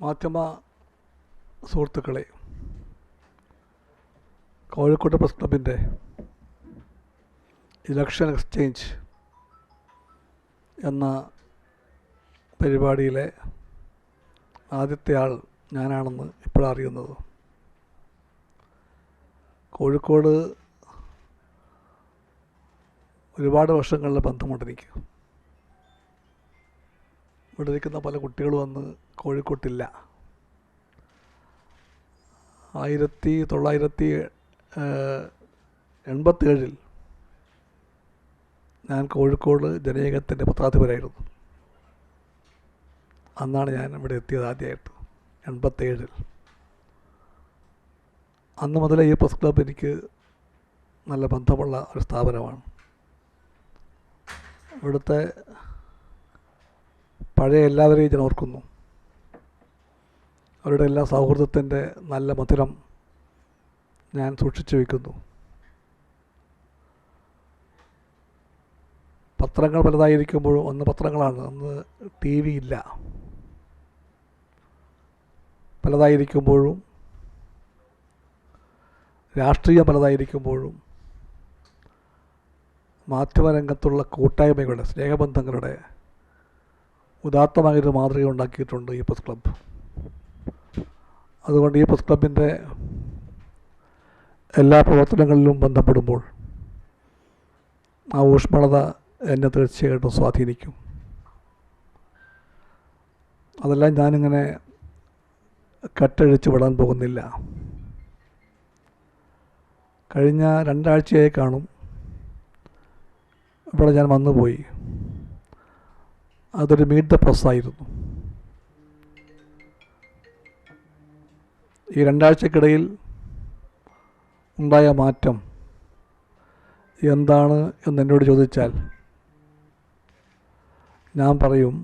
മാധ്യമ സുഹൃത്തുക്കളെ കോഴിക്കോട് പ്രസ് ക്ലബിന്റെ ഇലക്ഷൻ എക്സ്ചേഞ്ച് എന്ന പരിപാടിയിലെ ആദ്യത്തെ ആൾ ഞാനാണെന്ന് ഇപ്പോഴാണ് അറിയുന്നത്. കോഴിക്കോട് ഒരുപാട് വർഷങ്ങളിൽ ബന്ധമുണ്ട് ഇവിടെ പല കുട്ടികളും അന്ന് കോഴിക്കോട്ടില്ല. ആയിരത്തി തൊള്ളായിരത്തി എൺപത്തേഴിൽ ഞാൻ കോഴിക്കോട് ജനീയകത്തിന്റെ പത്രാധിപരായിരുന്നു. അന്നാണ് ഞാൻ ഇവിടെ എത്തിയത് ആദ്യമായിട്ട് എൺപത്തേഴിൽ അന്ന് മുതലേ ഈ പ്രസ് ക്ലബ് എനിക്ക് നല്ല ബന്ധമുള്ള ഒരു സ്ഥാപനമാണ്. ഇവിടുത്തെ പഴയ എല്ലാവരെയും ഞാൻ ഓർക്കുന്നു. അവരുടെ എല്ലാ സൗഹൃദത്തിന്റെ നല്ല മധുരം ഞാൻ സൂക്ഷിച്ചു വയ്ക്കുന്നു പത്രങ്ങൾ പലതായിരിക്കുമ്പോഴും അന്ന് പത്രങ്ങളാണ് അന്ന് ടി വി ഇല്ല. പലതായിരിക്കുമ്പോഴും രാഷ്ട്രീയം പലതായിരിക്കുമ്പോഴും മാധ്യമരംഗത്തുള്ള കൂട്ടായ്മകളുടെ സ്നേഹബന്ധങ്ങളുടെ ഉദാത്തമായൊരു മാതൃക ഉണ്ടാക്കിയിട്ടുണ്ട് ഈ പ്രസ് ക്ലബ്ബ് അതുകൊണ്ട് ഈ പ്രസ് ക്ലബിന്റെ എല്ലാ പ്രവർത്തനങ്ങളിലും ബന്ധപ്പെടുമ്പോൾ ആ ഊഷ്മളത എന്നെ തീർച്ചയായിട്ടും സ്വാധീനിക്കും. അതെല്ലാം ഞാനിങ്ങനെ കട്ടഴിച്ച് വിടാൻ പോകുന്നില്ല. കഴിഞ്ഞ രണ്ടാഴ്ചയായി കാണും. ഇവിടെ ഞാൻ വന്നുപോയി. അതൊരു മീറ്റ് ദ പ്രസ്സായിരുന്നു ഈ രണ്ടാഴ്ചക്കിടയിൽ ഉണ്ടായ മാറ്റം എന്താണ് എന്ന് എന്നോട് ചോദിച്ചാൽ ഞാൻ പറയും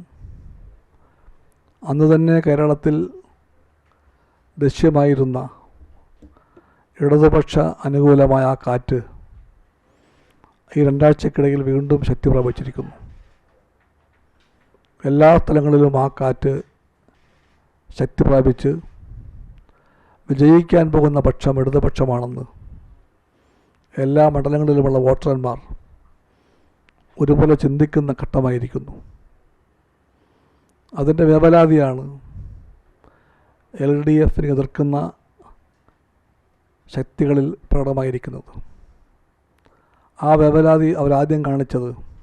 അന്ന് തന്നെ കേരളത്തിൽ ദൃശ്യമായിരുന്ന ഇടതുപക്ഷ അനുകൂലമായ ആ കാറ്റ് ഈ രണ്ടാഴ്ചക്കിടയിൽ വീണ്ടും ശക്തി പ്രാപിച്ചിരിക്കുന്നു എല്ലാ സ്ഥലങ്ങളിലും ആ കാറ്റ് ശക്തി പ്രാപിച്ച് വിജയിക്കാൻ പോകുന്ന പക്ഷം ഇടതുപക്ഷമാണെന്ന് എല്ലാ മണ്ഡലങ്ങളിലുമുള്ള വോട്ടർമാർ ഒരുപോലെ ചിന്തിക്കുന്ന ഘട്ടമായിരിക്കുന്നു. അതിന്റെ വേവലാതിയാണ് എൽ ഡി എഫിനെ എതിർക്കുന്ന ശക്തികളിൽ പ്രകടമായിരിക്കുന്നത്. ആ വേവലാതി അവരാദ്യം കാണിച്ചത്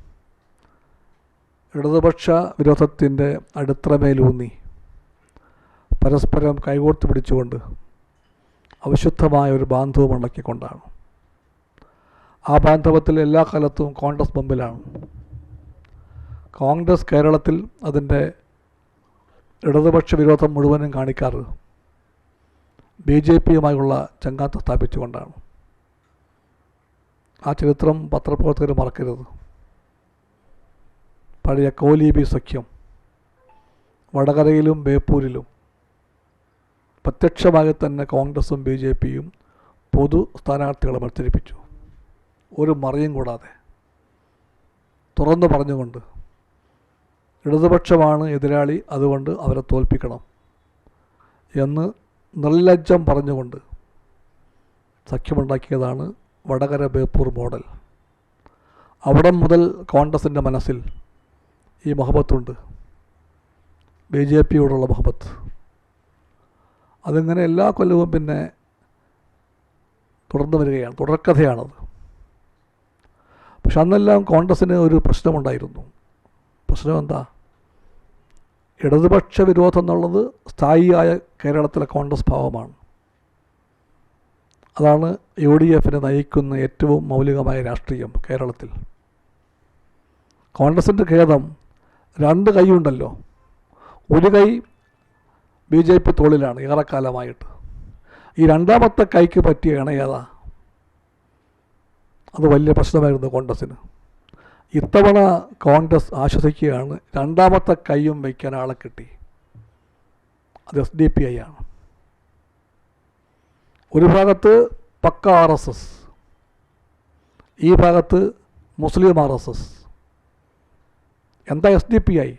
ഇടതുപക്ഷ വിരോധത്തിന്റെ അടിത്തറമേലൂന്നി പരസ്പരം കൈകോർത്ത് പിടിച്ചുകൊണ്ട് അവിശുദ്ധമായ ഒരു ബാന്ധവം ഉണ്ടാക്കിക്കൊണ്ടാണ് ആ ബാന്ധവത്തിൽ എല്ലാ കാലത്തും കോൺഗ്രസ് മുമ്പിലാണ്. കോൺഗ്രസ് കേരളത്തിൽ അതിന്റെ ഇടതുപക്ഷ വിരോധം മുഴുവനും കാണിക്കാറ് ബി ജെ പിയുമായുള്ള ചങ്ങാത്ത സ്ഥാപിച്ചുകൊണ്ടാണ്. ആ ചരിത്രം പത്രപ്രവർത്തകർ മറക്കരുത്. പഴയ കോലീബി സഖ്യം വടകരയിലും ബേപ്പൂരിലും. പ്രത്യക്ഷമായി തന്നെ കോൺഗ്രസും ബി ജെ പിയും പൊതു സ്ഥാനാർത്ഥികളെ മത്സരിപ്പിച്ചു. ഒരു മറിയും കൂടാതെ. തുറന്നു പറഞ്ഞുകൊണ്ട് ഇടതുപക്ഷമാണ് എതിരാളി അതുകൊണ്ട് അവരെ തോൽപ്പിക്കണം എന്ന് നിർലജ്ജം പറഞ്ഞുകൊണ്ട് സഖ്യമുണ്ടാക്കിയതാണ് വടകര ബേപ്പൂർ മോഡൽ. അവിടം മുതൽ കോൺഗ്രസിന്റെ മനസ്സിൽ ഈ മഹബത്തുണ്ട്. ബി ജെ പിയോടുള്ള മഹബത്ത്. അതിങ്ങനെ എല്ലാ കൊല്ലവും പിന്നെ തുടർന്ന് വരികയാണ്. തുടർക്കഥയാണത്. പക്ഷെ അന്നെല്ലാം കോൺഗ്രസ്സിന് ഒരു പ്രശ്നമുണ്ടായിരുന്നു. പ്രശ്നം എന്താ ഇടതുപക്ഷ വിരോധം എന്നുള്ളത് സ്ഥായിയായ കേരളത്തിലെ കോൺഗ്രസ് ഭാവമാണ്. അതാണ് യു ഡി എഫിനെ നയിക്കുന്ന ഏറ്റവും മൗലികമായ രാഷ്ട്രീയം കേരളത്തിൽ. കോൺഗ്രസിന്റെ ഖേദം രണ്ട് കൈയുണ്ടല്ലോ. ഒരു കൈ ബി ജെ പി തോളിലാണ് ഏറെക്കാലമായിട്ട്. ഈ രണ്ടാമത്തെ കൈക്ക് പറ്റിയ ഇണയേതാ അത് വലിയ പ്രശ്നമായിരുന്നു കോൺഗ്രസ്സിന്. ഇത്തവണ കോൺഗ്രസ് ആശ്വസിക്കുകയാണ് രണ്ടാമത്തെ കൈയും വയ്ക്കാൻ ആളെ കിട്ടി. അത് എസ് ഡി പി ഐ ആണ്. ഒരു ഭാഗത്ത് പക്ക ആർ എസ് എസ് ഈ ഭാഗത്ത് മുസ്ലിം ആർ എസ് എസ് എന്താ S D P I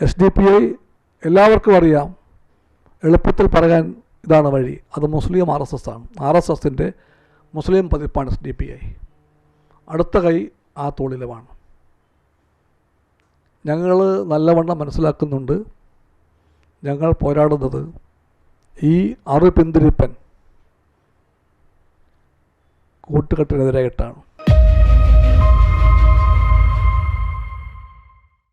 S D P I എല്ലാവർക്കും അറിയാം. എളുപ്പത്തിൽ പറയാൻ ഇതാണ് വഴി. അത് മുസ്ലിം ആർ എസ് എസ് ആണ്. ആർ എസ് എസിന്റെ മുസ്ലിം പതിപ്പാണ് എസ് ഡി പി ഐ അടുത്ത കൈ ആ തോളിലുമാണ്. ഞങ്ങൾ നല്ലവണ്ണം മനസ്സിലാക്കുന്നുണ്ട്. ഞങ്ങൾ പോരാടുന്നത് ഈ അറു പിന്തിരിപ്പൻ കൂട്ടുകെട്ടിനെതിരായിട്ടാണ്